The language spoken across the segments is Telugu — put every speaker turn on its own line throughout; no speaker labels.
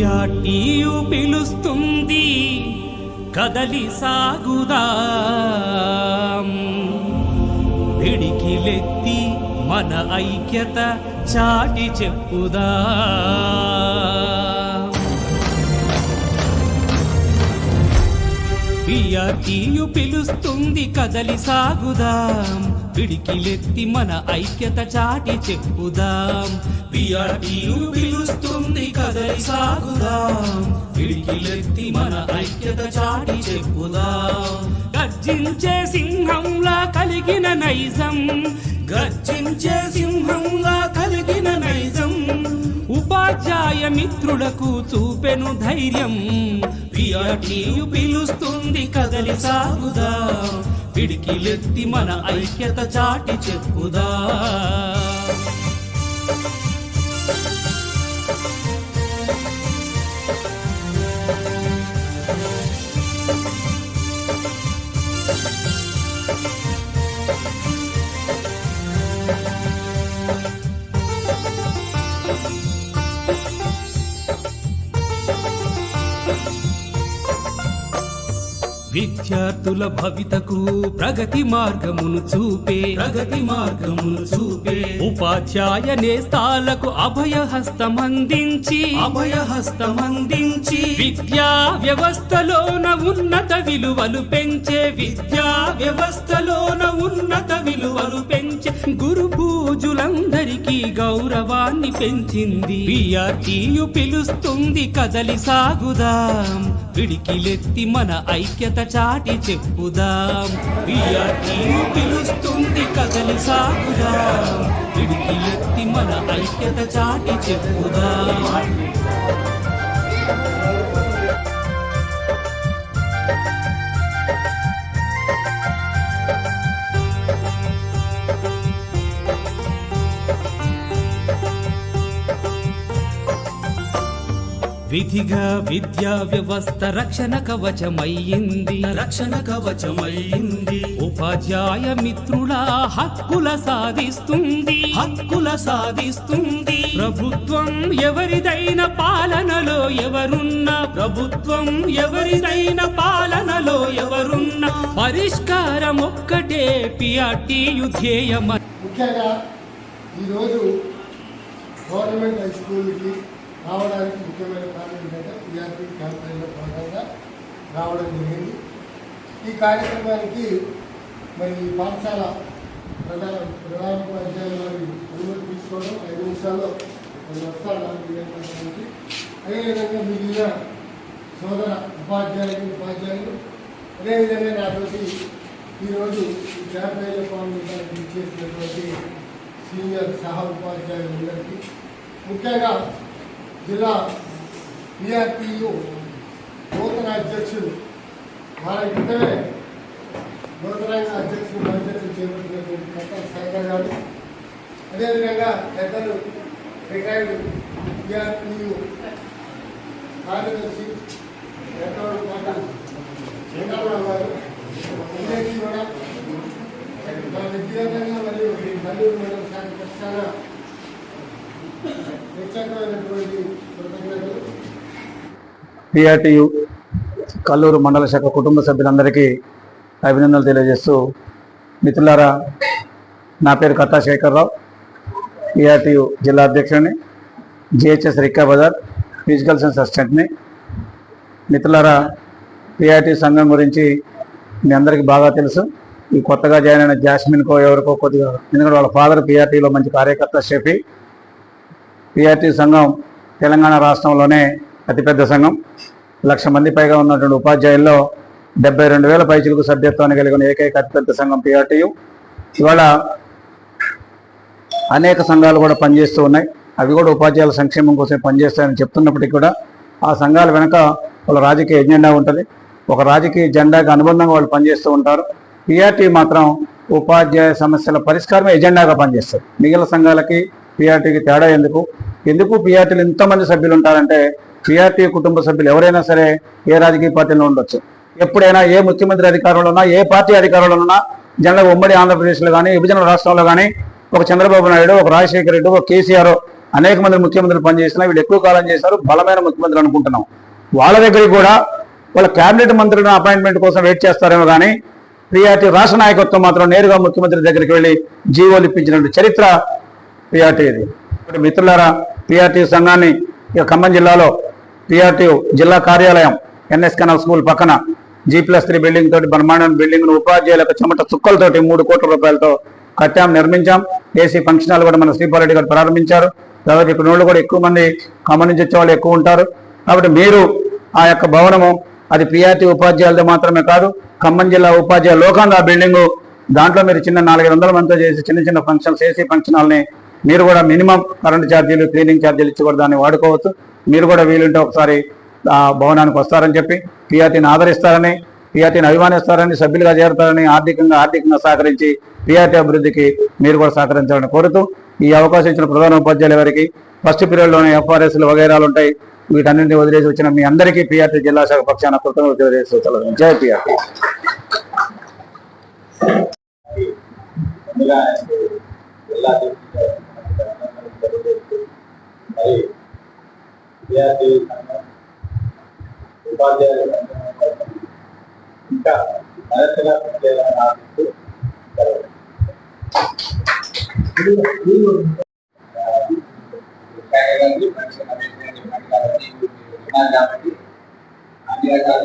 పియాటియు పిలుస్తుంది కదలి సాగుదా. పిడికిలెత్తి మన ఐక్యత చాటి చెప్పుదా. పియాటియు పిలుస్తుంది కదలి సాగుదాం. పిడికిలెత్తి మన ఐక్యత చాటి చెప్పుదాం. పిఆర్టీయు పిలుస్తుంది కదలి సాగుదాం. పిడికిలెత్తి మన ఐక్యత చాటి చెప్పుదాం. గర్జించే సింహంలా కలిగిన నైజం. గర్జించే సింహంలా కలిగిన నైజం. ఉపాధ్యాయ మిత్రులకు చూపెను ధైర్యం. పిఆర్టీయు పిలుస్తుంది కదలి సాగుదా? పిడికిలెత్తి మన ఐక్యత చాటి చెప్పుదా విద్యార్థుల భవితకు ప్రగతి మార్గమును చూపే ప్రగతి మార్గమును చూపే. ఉపాధ్యాయ నేస్తాలకు అభయహస్తమందించి అభయహస్తమందించి. విద్యా వ్యవస్థలోన ఉన్నత విలువలు పెంచే విద్యా వ్యవస్థలోన ఉన్నత విలువలు పెంచే గురు పూజులందరికీ గౌరవాన్ని పెంచింది. పిఆర్టీయు పిలుస్తుంది కదలి సాగుదాం. పిడికిలెత్తి మన ఐక్యత చాటి చెప్పుదాం. పిలుస్తుంది కదలి సాగుదాం. పిడికిలెత్తి మన ఐక్యత చాటి చెప్పుదాం. విధిగా విద్యా వ్యవస్థ రక్షణ కవచమయ్యింది. రక్షణ కవచమయ్యింది. ఉపాధ్యాయ మిత్రుల హక్కుల సాధిస్తుంది. హక్కుల సాధిస్తుంది. ప్రభుత్వం ఎవరిదైన పాలనలో ఎవరున్నా. ప్రభుత్వం ఎవరిదైన పాలనలో ఎవరున్నా. పరిష్కారం ఒక్కటే పిఆర్టీయు ధ్యేయమ
ముఖ్యంగా ఈరోజు గవర్నమెంట్ హై స్కూల్కి రావడానికి ముఖ్యమైన కారణం ఏంటంటే టీఆర్పీ క్యాంపెయిన్లో భాగంగా రావడం జరిగింది. ఈ కార్యక్రమానికి మరి ఈ పాఠశాల ప్రధాన ప్రధానోపాధ్యాయులు వారి అనుమతి తీసుకోవడం ఐదు నిమిషాల్లో మరి వస్తారు. నాకు అదేవిధంగా మిగిలిన సోదర ఉపాధ్యాయులు ఉపాధ్యాయులు అదేవిధంగా నాతోటి ఈరోజు ఈ క్యాంపెయిన్లో పాల్గొనడానికి ఇచ్చేసినటువంటి సీనియర్ సహా ఉపాధ్యాయులందరికీ ముఖ్యంగా జిల్లా పిఆర్పియు నూతన అధ్యక్షుడు వారి క్రితమే నూతనంగా అధ్యక్షుడు బాధ్యతలు చేపట్టినటువంటి కట్ట సాగర్ గారు అదేవిధంగా పెద్దలు రిటైర్డ్ పిఆర్పియు కార్యదర్శి ఎక్కడో పాటు చంద్రబాబు గారు కూడా నా వ్యక్తిగతంగా మరియు మల్లూరు మేడం సార్ పక్షాన
పిఆర్టీయు కల్లూరు మండల శాఖ కుటుంబ సభ్యులందరికీ అభినందనలు తెలియజేస్తూ మిత్రులారా నా పేరు కథా శేఖర్రావు పిఆర్టీయు జిల్లా అధ్యక్షుడిని GHS Rikka Bazar physical science అసిస్టెంట్ని. మిత్రులారా పిఆర్టీ సంఘం గురించి మీ అందరికీ బాగా తెలుసు. ఈ కొత్తగా జాయిన్ అయిన జాస్మిన్కో ఎవరికో కొద్దిగా ఎందుకంటే వాళ్ళ ఫాదర్ పిఆర్టీలో మంచి కార్యకర్త షఫీ. పిఆర్టీ సంఘం తెలంగాణ రాష్ట్రంలోనే అతిపెద్ద సంఘం. లక్ష మంది పైగా ఉన్నటువంటి ఉపాధ్యాయుల్లో డెబ్బై రెండు వేల పైచులకు సభ్యత్వాన్ని కలిగిన ఏకైక అతిపెద్ద సంఘం పిఆర్టీయు ఇవాళ అనేక సంఘాలు కూడా పనిచేస్తూ ఉన్నాయి. అవి కూడా ఉపాధ్యాయుల సంక్షేమం కోసం పనిచేస్తాయని చెప్తున్నప్పటికీ కూడా ఆ సంఘాల వెనక వాళ్ళ రాజకీయ ఎజెండా ఉంటుంది. ఒక రాజకీయ జెండాకి అనుబంధంగా వాళ్ళు పనిచేస్తూ ఉంటారు. పిఆర్టీ మాత్రం ఉపాధ్యాయ సమస్యల పరిష్కారమే ఎజెండాగా పనిచేస్తారు మిగిలిన సంఘాలకి పిఆర్టీకి తేడా ఎందుకు? ఎందుకు పిఆర్టీలు ఇంతమంది సభ్యులు ఉంటారంటే పిఆర్టీ కుటుంబ సభ్యులు ఎవరైనా సరే ఏ రాజకీయ పార్టీలో ఉండొచ్చు. ఎప్పుడైనా ఏ ముఖ్యమంత్రి అధికారంలో ఉన్నా ఏ పార్టీ అధికారంలో ఉన్నా జనరల్ ఉమ్మడి ఆంధ్రప్రదేశ్లో కానీ విభజన రాష్ట్రంలో కానీ ఒక చంద్రబాబు నాయుడు ఒక రాజశేఖర రెడ్డి ఒక కేసీఆర్ అనేక మంది ముఖ్యమంత్రులు పనిచేసినా వీళ్ళు ఎక్కువ కాలం చేశారు బలమైన ముఖ్యమంత్రులు అనుకుంటున్నాం. వాళ్ళ దగ్గరికి కూడా వాళ్ళ కేబినెట్ మంత్రులను అపాయింట్మెంట్ కోసం వెయిట్ చేస్తారేమో కానీ పిఆర్టీ రాష్ట్ర నాయకత్వం మాత్రం నేరుగా ముఖ్యమంత్రి దగ్గరికి వెళ్ళి జీవోలు ఇప్పించినటువంటి చరిత్ర పిఆర్టీ ఇది. కాబట్టి మిత్రులారా పిఆర్టీ సంఘాన్ని ఇక ఖమ్మం జిల్లాలో పిఆర్టీ జిల్లా కార్యాలయం ఎన్ఎస్ కెనాల్ స్కూల్ పక్కన జీ ప్లస్ త్రీ బిల్డింగ్ తోటి బ్రహ్మాండం బిల్డింగ్ ఉపాధ్యాయులకు చెమట చుక్కలతోటి మూడు కోట్ల రూపాయలతో కట్టాం నిర్మించాం. ఏసీ ఫంక్షన్ హాల్ కూడా మన శ్రీపాలరెడ్డి గారు ప్రారంభించారు. కాబట్టి ఇక్కడ వాళ్ళు కూడా ఎక్కువ మంది ఖమ్మం నుంచి వచ్చే వాళ్ళు ఎక్కువ ఉంటారు. కాబట్టి మీరు ఆ యొక్క భవనము అది పిఆర్టీ ఉపాధ్యాయులతో మాత్రమే కాదు ఖమ్మం జిల్లా ఉపాధ్యాయ లోకాంద బిల్డింగ్ దాంట్లో మీరు చిన్న నాలుగైదు వందల మందితో చేసి చిన్న చిన్న ఫంక్షన్స్ ఏసీ ఫంక్షన్ హాల్ని మీరు కూడా మినిమం కరెంట్ ఛార్జీలు క్లీనింగ్ ఛార్జీలు ఇచ్చి కూడా దాన్ని వాడుకోవచ్చు. మీరు కూడా వీలుంటే ఒకసారి ఆ భవనానికి వస్తారని చెప్పి పిఆర్టీని ఆదరిస్తారని పిఆర్టీని అభిమానిస్తారని సభ్యులుగా చేరుతారని ఆర్థికంగా ఆర్థికంగా సహకరించి పిఆర్టీ అభివృద్ధికి మీరు కూడా సహకరించాలని కోరుతూ ఈ అవకాశం ఇచ్చిన ప్రధాన ఉపాధ్యాయుల వారికి ఫస్ట్ పీరియడ్లోనే ఎఫ్ఆర్ఎస్లు వగైరాలు ఉంటాయి. వీటన్నింటినీ వదిలేసి వచ్చిన మీ అందరికీ పిఆర్టీ జిల్లా శాఖ పక్షాన కృతజ్ఞతలు జై పిఆర్టీ.
జిల్లా మరి విద్యార్థి సంఘం ఉపాధ్యాయుల సంఘం ఇంకా మరింతగా పనిచేయాలని ఆశిస్తూ సెలవు. కాయగాంధీ పరీక్ష నవీకరణ చెప్పాను కాబట్టి విన్నాను కాబట్టి అన్ని రకాల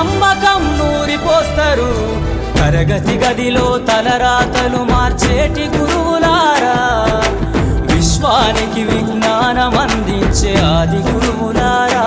నమ్మకం నూరిపోస్తారు. తరగతి గదిలో తలరాతలు మార్చేటి గురువులారా. విశ్వానికి విజ్ఞానం అందించే ఆది గురువులారా.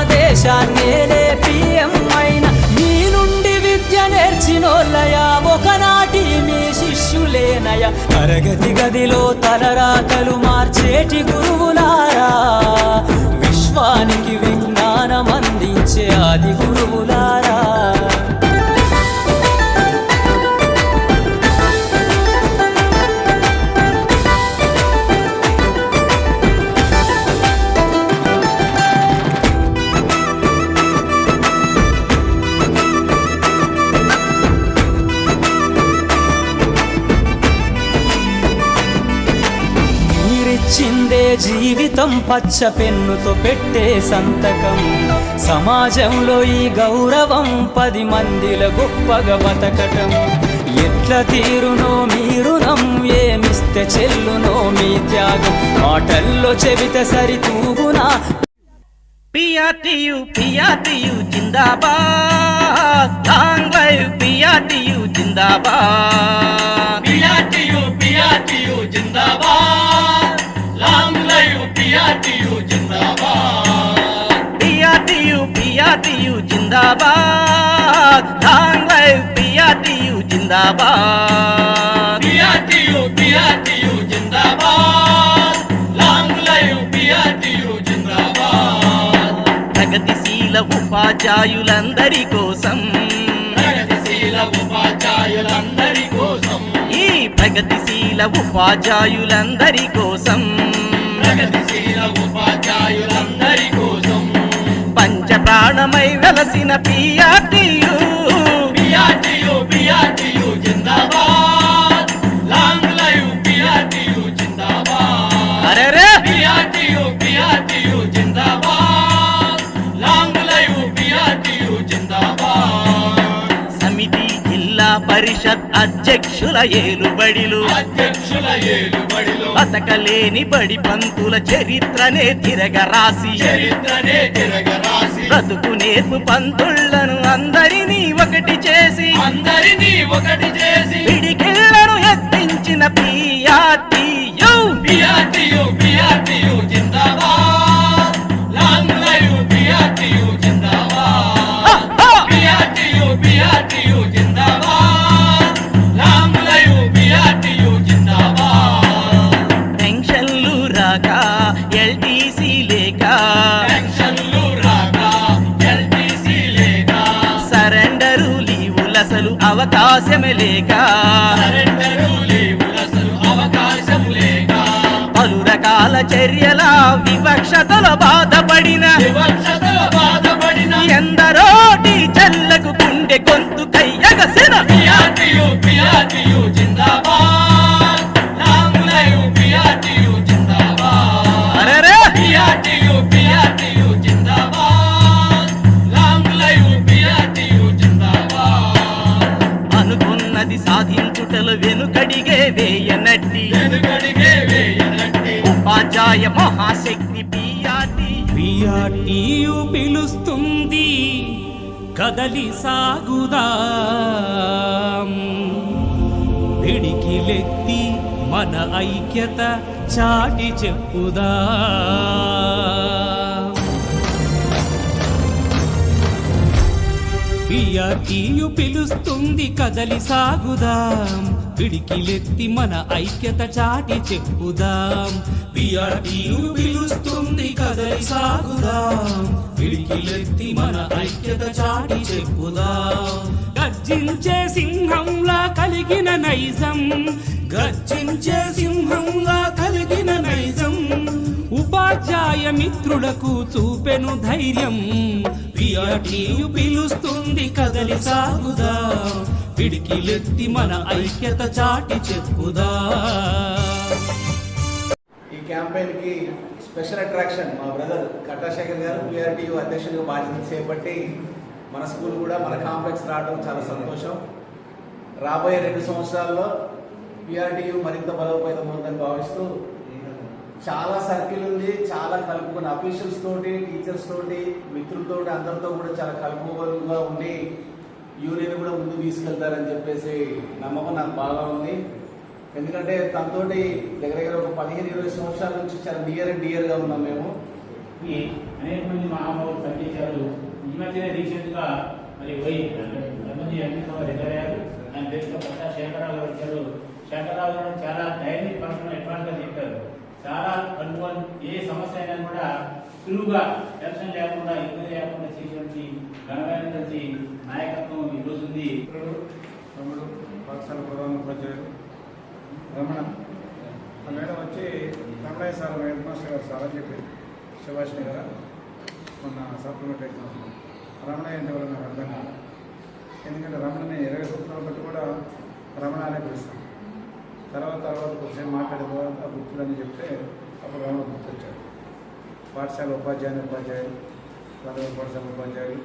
దేశాన్నే పిఎం అయినా మీ నుండి విద్య నేర్చినోళ్ళయా? ఒకనాటి మీ శిష్యులేనయ? తరగతి గదిలో తలరాతలు మార్చేటి గురువులారా? విశ్వానికి విజ్ఞానం అందించే ఆది గురువుల పచ్చ పెన్నుతో పెట్టే సంతకం. సమాజంలో ఈ గౌరవం పది మందిల గొప్పగా బతకటం. ఎట్ల తీరునో మీరునం ఏమిస్తే చెల్లునో మీ త్యాగం. మాటల్లో చెబితే సరితూగునా?
పిఆర్టీయు పిఆర్టీయు జిందాబాద్. లాంగ్ లైవ్ పిఆర్టీయు జిందాబాద్. పిఆర్టీయు పిఆర్టీయు జిందాబాద్. లాంగ్ లైవ్ పిఆర్టీయు జిందాబాద్. పిఆర్టీయు పిఆర్టీయు జిందాబాద్. లాంగ్ లైవ్ పిఆర్టీయు జిందాబాద్. పిఆర్టీయు పిఆర్టీయు జిందాబాద్. లాంగ్ లైవ్ పిఆర్టీయు జిందాబాద్. ప్రగతిశీల ఉపాధ్యాయులందరి కోసం ప్రగతిశీల ఉపాధ్యాయులందరి కోసం ఈ ప్రగతిశీల ఉపాధ్యాయులందరి కోసం ప్రగతిశీల ఉపాధ్యాయులందరి కోసం పంచ ప్రాణమై వెలసిన పియాటి పరిషత్ అధ్యక్షుల ఏలుబడిలు. అధ్యక్షుల ఏలుబడిలు. బతకలేని బడి పంతుల చరిత్రనే తిరగరాసి. చరిత్రనే తిరగరాసి. బ్రతుకు నేర్పు పంతుళ్ళను అందరినీ ఒకటి చేసి. అందరినీ ఒకటి చేసి. పిడికిళ్ళను ఎత్తించిన జిందాబాద్. అవకాశం లేక పలు రకాల చర్యల వివక్షతల బాధపడిన బాధపడిన. ఎందరో టీచర్లకు గుండె గొంతు కయ్యగసిన. మహాశక్తి
పియాటియు పిలుస్తుంది. కదలి సాగుదా. పిడికిలెత్తి మన ఐక్యత చాటి చెప్పుదా. పిఆర్టీయు పిలుస్తుంది కదలి సాగుదాం. పిడికిలెత్తి మన ఐక్యత చాటి చెప్పుదాం. పిఆర్టీయు పిలుస్తుంది కదలి సాగుదాం. పిడికిలెత్తి మన ఐక్యత చాటి చెప్పుదాం. గర్జించే సింహంలా కలిగిన నైజం. గర్జించే సింహంలా కలిగిన నైజం. ఉపాధ్యాయ మిత్రులకు చూపెను ధైర్యం. పిఆర్టీయు పిలుస్తుంది కదలి సాగుదా? పిడికిలెత్తి మన ఐక్యత చాటి చెప్పుదా?
ఈ క్యాంపెయిన్కి స్పెషల్ అట్రాక్షన్ మా బ్రదర్ కట్టాశేఖర్ గారు పిఆర్టీయు అధ్యక్షుడిగా బాధ్యత చేపట్టి మన స్కూల్ కూడా మన కాంప్లెక్స్ రావడం చాలా సంతోషం. రాబోయే రెండు సంవత్సరాల్లో పిఆర్టీయు మరింత బలోపేతం ఉందని భావిస్తూ చాలా సర్కిల్ ఉంది చాలా కలుపుకున్న అఫీషియల్స్ తోటి టీచర్స్ తోటి మిత్రులతో అందరితో కూడా చాలా కలుపుకోలుగా ఉండి యూనియన్ కూడా ముందు తీసుకెళ్తారని చెప్పేసి నమ్మకం నాకు బాగా ఉంది. ఎందుకంటే తనతోటి దగ్గర దగ్గర ఒక పదిహేను ఇరవై సంవత్సరాల నుంచి చాలా నియర్ అండ్ డియర్గా ఉన్నాం మేము.
ఈ అనేక మంది మహానుభావులు పనిచేశారు. ఈ మధ్యనే రీసెంట్గా మరి పోయి మంది ఎంపీతో రిటైర్ అయ్యారు ఆయన పేరుతో కొత్త శేఖరరావు గారు వచ్చారు. శేఖరరావు గారు చాలా డైరీ పర్సన్ ఎట్లా చెప్పారు. చాలా కనుగొని ఏ సమస్య అయినా కూడా సులువుగా టెన్షన్ లేకుండా ఇబ్బంది లేకుండా చేసేటువంటి ఘనమైనటువంటి నాయకత్వం ఈ రోజు ఉంది.
తమ్ముడు పాఠశాల పురాణ ఉపాధ్యాయుడు రమణ ఆ మేడం వచ్చి రమణయ్య సార్ హెడ్ మాస్టర్ గారు సార్ అని చెప్పి సుభాష్ని గారు మొన్న సప్లిమెంట్ ఎగ్జామ్. రమణ అంటే వాళ్ళు నాకు అర్థం కాదు ఎందుకంటే రమణని ఇరవై సంవత్సరాలు బట్టి కూడా రమణ అనే పిలుస్తాం తర్వాత తర్వాత కొంచెం మాట్లాడిన తర్వాత గుర్తులని చెప్తే అప్పుడు గుర్తు గుర్తొచ్చాడు. పాఠశాల ఉపాధ్యాయుని ఉపాధ్యాయులు ప్రాథమిక పాఠశాల ఉపాధ్యాయులు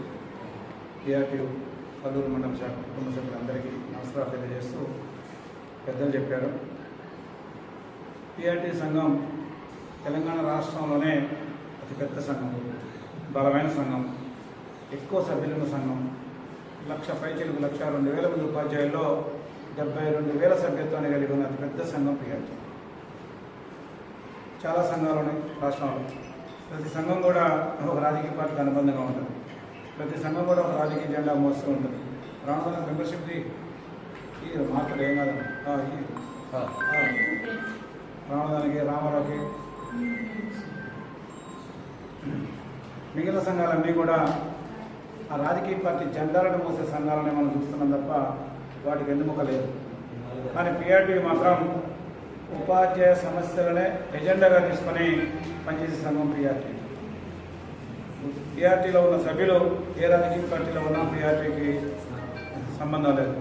టీఆర్టీ పల్లూరు మండలం శాఖ కుటుంబ సభ్యులందరికీ నమస్కారాలు తెలియజేస్తూ పెద్దలు చెప్పారు. టీఆర్టీ సంఘం తెలంగాణ రాష్ట్రంలోనే అతిపెద్ద సంఘం బలమైన సంఘం ఎక్కువ సభ్యులున్న సంఘం. లక్ష పైచలకు లక్ష రెండు వేల మంది ఉపాధ్యాయుల్లో డెబ్బై రెండు వేల సభ్యత్వాన్ని కలిగి ఉన్న అతిపెద్ద సంఘం టీఆర్టీ చాలా సంఘాలు ఉన్నాయి రాష్ట్రంలో. ప్రతి సంఘం కూడా ఒక రాజకీయ పార్టీకి అనుబంధంగా ఉంటుంది. ప్రతి సంఘం కూడా ఒక రాజకీయ జెండా మోస్తూ ఉంటుంది. రామదాన మెంబర్షిప్ది ఈ మాట్లాడు ఏం కాదు. రామదానికి రామారావుకి. మిగిలిన సంఘాలన్నీ కూడా ఆ రాజకీయ పార్టీ జెండాలను మోసే సంఘాలనే మనం చూస్తున్నాం తప్ప వాటికి ఎన్నుముక లేదు. కానీ పిఆర్టీ మాత్రం ఉపాధ్యాయ సమస్యలనే ఎజెండాగా తీసుకొని పనిచేసే సంఘం పిఆర్టీ పిఆర్టీలో ఉన్న సభ్యులు ఏ రాజకీయ పార్టీలో ఉన్నా పిఆర్టీకి సంబంధం లేదు.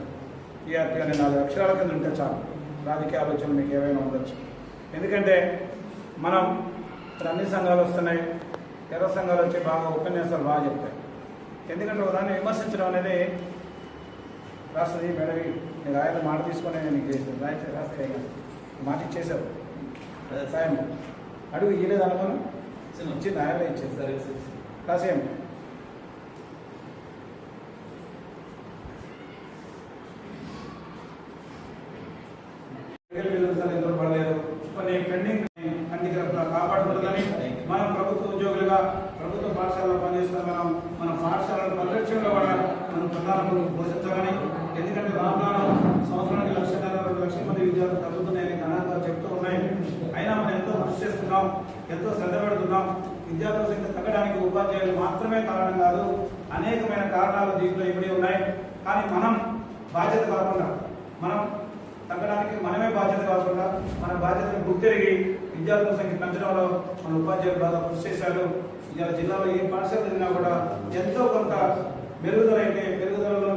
పిఆర్టీ అనే నాలుగు అక్షరాల కింద ఉంటే చాలు. రాజకీయ ఆలోచనలు మీకు ఏవైనా ఉండొచ్చు. ఎందుకంటే మనం అన్ని సంఘాలు వస్తున్నాయి. ఎర్ర సంఘాలు వచ్చి బాగా ఉపన్యాసాలు బాగా చెప్తాయి. ఎందుకంటే దాన్ని విమర్శించడం అనేది రాస్తుంది మేడవి నేను ఆయన మాట తీసుకొని నేను నీకు చేసాను రాయితే రాస్తే మాట ఇచ్చేసావు. సాయం. అడుగు ఇయ్యలేదు అనుకోను వచ్చింది ఆయనలో ఇచ్చేది. రాసేయం. ఎందుకు పడలేదు. కొన్ని పెండింగ్ అన్ని కాపాడుతుందని మనం ప్రభుత్వ ఉద్యోగులుగా ప్రభుత్వ పాఠశాలలో పనిచేస్తున్న మనం మన పాఠశాలలో పరిరక్షణలో కూడా మనం ప్రధానం పోషించాలని ఎందుకంటే రాను సంవత్సరానికి లక్షన్నర రెండు లక్షల మంది విద్యార్థులు తగ్గుతున్నాయని గణాంకాలు చెప్తూ ఉన్నాయి అయినా మనం ఎంతో కృషి చేస్తున్నాం ఎంతో శ్రద్ధ పెడుతున్నాం. విద్యార్థుల సంఖ్య తగ్గడానికి ఉపాధ్యాయులు మాత్రమే కారణం కాదు అనేకమైన కారణాలు దీంట్లో ఇప్పుడే ఉన్నాయి. కానీ మనం బాధ్యత కాకుండా మనం తగ్గడానికి మనమే బాధ్యత కాకుండా మన బాధ్యతను గుర్తిరిగి విద్యార్థుల సంఖ్య పెంచడంలో మన ఉపాధ్యాయులు బాగా కృషి చేశారు. ఇవాళ జిల్లాలో ఏ పాఠశాల జరిగినా కూడా ఎంతో కొంత మెరుగుదల అయితే మెరుగుదలలో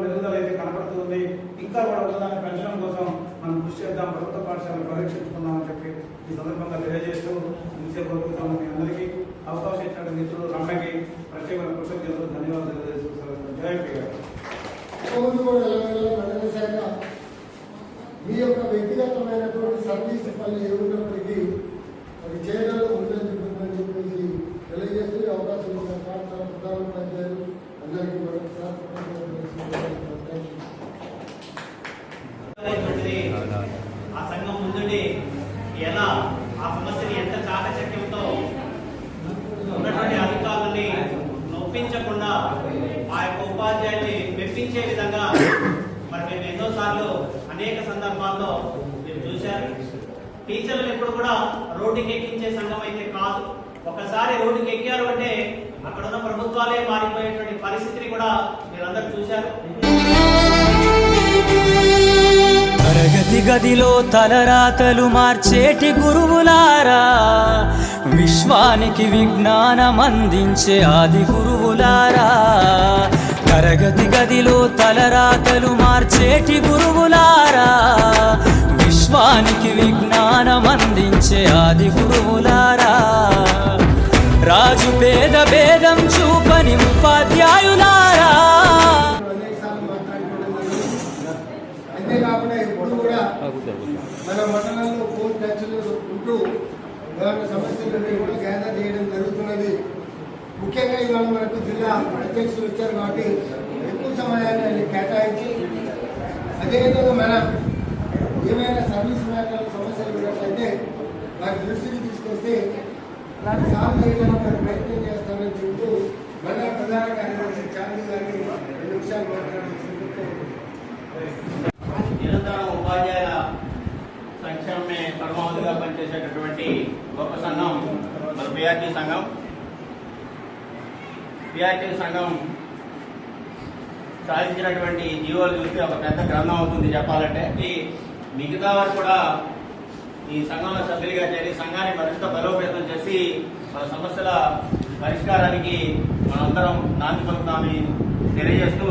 ఇంకా కూడా ఉన్నదాన్ని పెంచడం కోసం మనం కృషి చేద్దాం ప్రభుత్వ పాఠశాలను పరీక్షించుకుందామని చెప్పి ఈ సందర్భంగా తెలియజేస్తూ ఇంతే కోరుకుంటాము మీ అందరికీ. అవకాశం ఇచ్చిన మిత్రులు రమణకి ప్రత్యేకమైన కృతజ్ఞతలు ధన్యవాదాలు తెలియజేస్తూ జయ
మీ యొక్క వ్యక్తిగతమైనటువంటి సర్వీస్ పనులు ఏమున్నప్పటికీ అది చేయడంలో ముందని చెప్పేసి తెలియజేస్తూ అవకాశం ఇచ్చిన పాఠశాల ప్రధానోపాధ్యాయులు అందరికీ మరొకసారి కృతజ్ఞతలు తెలియజేస్తున్నాను.
అనేటువంటిది ఆ సంఘం ముందుండి ఎలా ఆ సమస్యని ఎంత చాకచక్యంతో ఉన్నటువంటి అధికారులని నొప్పించకుండా ఆ యొక్క ఉపాధ్యాయుల్ని మెప్పించే విధంగా మరి సార్లు అనేక సందర్భాల్లో మీరు చూశారు. టీచర్లు ఎప్పుడు కూడా రోడ్డుకి ఎక్కించే సంఘం అయితే కాదు. ఒకసారి రోడ్డుకి ఎక్కారు అంటే అక్కడ ఉన్న ప్రభుత్వాలే మారిపోయేటువంటి పరిస్థితిని కూడా మీరందరూ చూశారు.
తరగతి గదిలో తలరాతలు మార్చేటి గురువులారా విశ్వానికి విజ్ఞానం అందించే ఆది గురువులారా. తరగతి గదిలో తలరాతలు మార్చేటి గురువులారా. విశ్వానికి విజ్ఞానం అందించే ఆది గురువులారా. రాజు పేద భేదం చూపని ఉపాధ్యాయులారా.
అంతేకాకుండా ఎప్పుడు కూడా మన మండలంలో ఫోన్ టచ్లు ఉంటూ సమస్యలు సమస్యలన్నీ కూడా గ్యాదర్ చేయడం జరుగుతున్నది. ముఖ్యంగా ఇవాళ మనకు జిల్లా అధ్యక్షులు వచ్చారు కాబట్టి ఎక్కువ సమయాన్ని కేటాయించి అదేవిధంగా మన ఏమైనా సర్వీస్ మ్యాటర్ సమస్యలు ఉన్నట్లయితే వారి దృష్టికి తీసుకొస్తే దాన్ని సాల్వ్ చేయడానికి ప్రయత్నం చేస్తామని చెబుతూ మన ప్రధాన కార్యదర్శి చాందీ గారిని రెండు నిమిషాలు
నిరంతరం ఉపాధ్యాయుల సంక్షేమమే పరమావధిగా పనిచేసేటటువంటి గొప్ప సంఘం మన పిఆర్టీ సంఘం. క్రియాటివ్ సంఘం సాధించినటువంటి జీవోలు చూస్తే ఒక పెద్ద గ్రంథం అవుతుంది చెప్పాలంటే. ఈ మిగతా వారు కూడా ఈ సంఘంలో సభ్యులుగా చేరి సంఘాన్ని మరింత బలోపేతం చేసి మన సమస్యల పరిష్కారానికి మనందరం నాంది పలుకుతామని తెలియజేస్తూ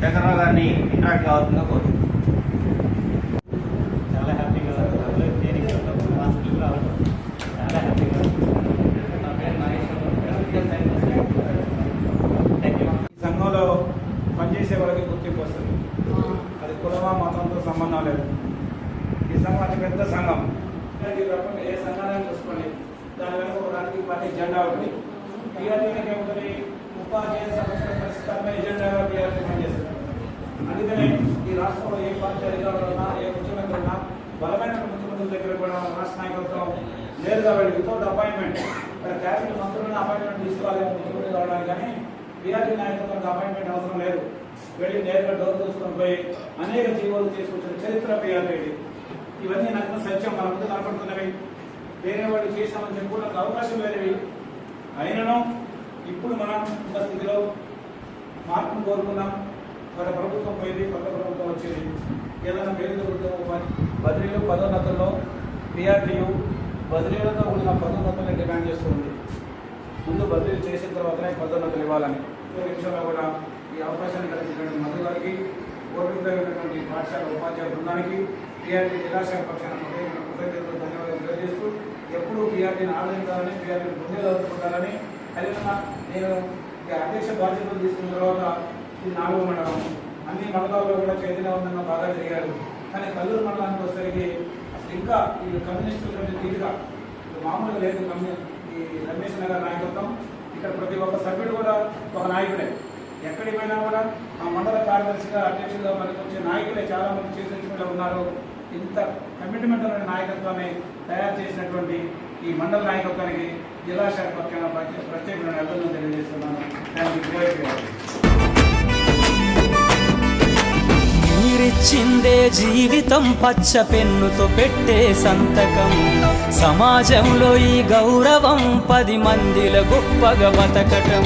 శంకర్రావు గారిని ఇంటరాక్ట్ కావాల్సిందిగా కోరుతున్నాను కులమా మతంతో సంబంధం లేదు. ఈ సంఘం అతి పెద్ద సంఘం. ఏ సంఘాన్ని చూసుకోండి.
దాని వెనక రాజకీయ పార్టీ జెండా ఒకటి టీఆర్టీకి ఉంటుంది. ఉపాధ్యాయ సంస్థ పరిష్కారమే ఎజెండాగా టీఆర్పీ పనిచేస్తుంది. అందుకనే ఈ రాష్ట్రంలో ఏ పార్టీ అధికారులు ఉన్నా ఏ ముఖ్యమంత్రి ఉన్నా బలమైన ముఖ్యమంత్రుల దగ్గర కూడా రాష్ట్ర నాయకత్వం లేదు కాబట్టి వితౌట్ అపాయింట్మెంట్ ఇక్కడ క్యాబినెట్ మంత్రులను అపాయింట్మెంట్ తీసుకోవాలి ముఖ్యమంత్రి కావడానికి కానీ టీఆర్పీ నాయకత్వానికి అపాయింట్మెంట్ అవసరం లేదు. వెళ్ళి నేరుగా డోర్ తీసుకొని పోయి అనేక జీవోలు తీసుకొచ్చిన చరిత్ర బీఆర్టీ ఇవన్నీ నాకు సత్యం మన ముందు కనపడుతున్నవి. వేరే వాళ్ళు చేశామని చెప్పుకోవడానికి అవకాశం లేనివి. అయినను ఇప్పుడు మనం ఉన్న స్థితిలో మార్పును కోరుకున్నాం. గత ప్రభుత్వం పోయింది కొత్త ప్రభుత్వం వచ్చింది. ఏదైనా పేరు దొరుకుతాం బదిలీలు పదోన్నతుల్లో పిఆర్టీయు బదిలీలతో కూడిన పదోన్నతులను డిమాండ్ చేస్తుంది. ముందు బదిలీలు చేసిన తర్వాతనే పదోన్నతులు ఇవ్వాలని. కూడా ఈ అవకాశాన్ని కల్పించినటువంటి మంత్రి గారికి ఓపికమైనటువంటి పాఠశాల ఉపాధ్యాయ బృందానికి పిఆర్టీ జిల్లాశాఖ పక్షాన కృతజ్ఞతలు ధన్యవాదాలు తెలియజేస్తూ ఎప్పుడూ పిఆర్టీని ఆదరించాలని పిఆర్టీని గుండెలు అందుకుంటారని అదేవిధంగా నేను అధ్యక్ష బాధ్యతలు తీసుకున్న తర్వాత ఇది నాలుగో మండలం. అన్ని మండలాల్లో కూడా చైతన్యవంతంగా బాగా జరిగారు. కానీ కల్లూరు మండలానికి వచ్చేసరికి అసలు ఇంకా ఈ కమ్యూనిస్టులు తీరుగా మామూలుగా లేదు. కమ్యూ ఈ రమేష్ నగర్ నాయకత్వం. ఇక్కడ ప్రతి ఒక్క సభ్యుడు కూడా ఒక నాయకుడే. ఎక్కడికి పోయినా కూడా ఆ మండల కార్యదర్శిగా అధ్యక్షులుగా మనకు వచ్చే నాయకులే చాలా మంది చేసేటువంటి ఉన్నారు. ఇంత కమిట్మెంట్ ఉన్న నాయకత్వాన్ని తయారు చేసినటువంటి ఈ మండల నాయకత్వానికి జిల్లా శాఖ పక్షాన ప్రత్యేకమైన అభినందనలు తెలియజేస్తున్నాను. థ్యాంక్ యూ
మీరిచ్చిందే జీవితం పచ్చ పెన్నుతో పెట్టే సంతకం. సమాజంలో ఈ గౌరవం పది మందిల గొప్పగా బతకటం.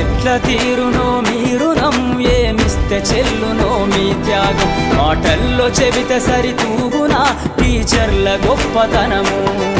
ఎట్ల తీరునో మీరునం ఏమిస్తే చెల్లునో మీ త్యాగం. మాటల్లో చెబితే సరితూగునా టీచర్ల గొప్పతనము.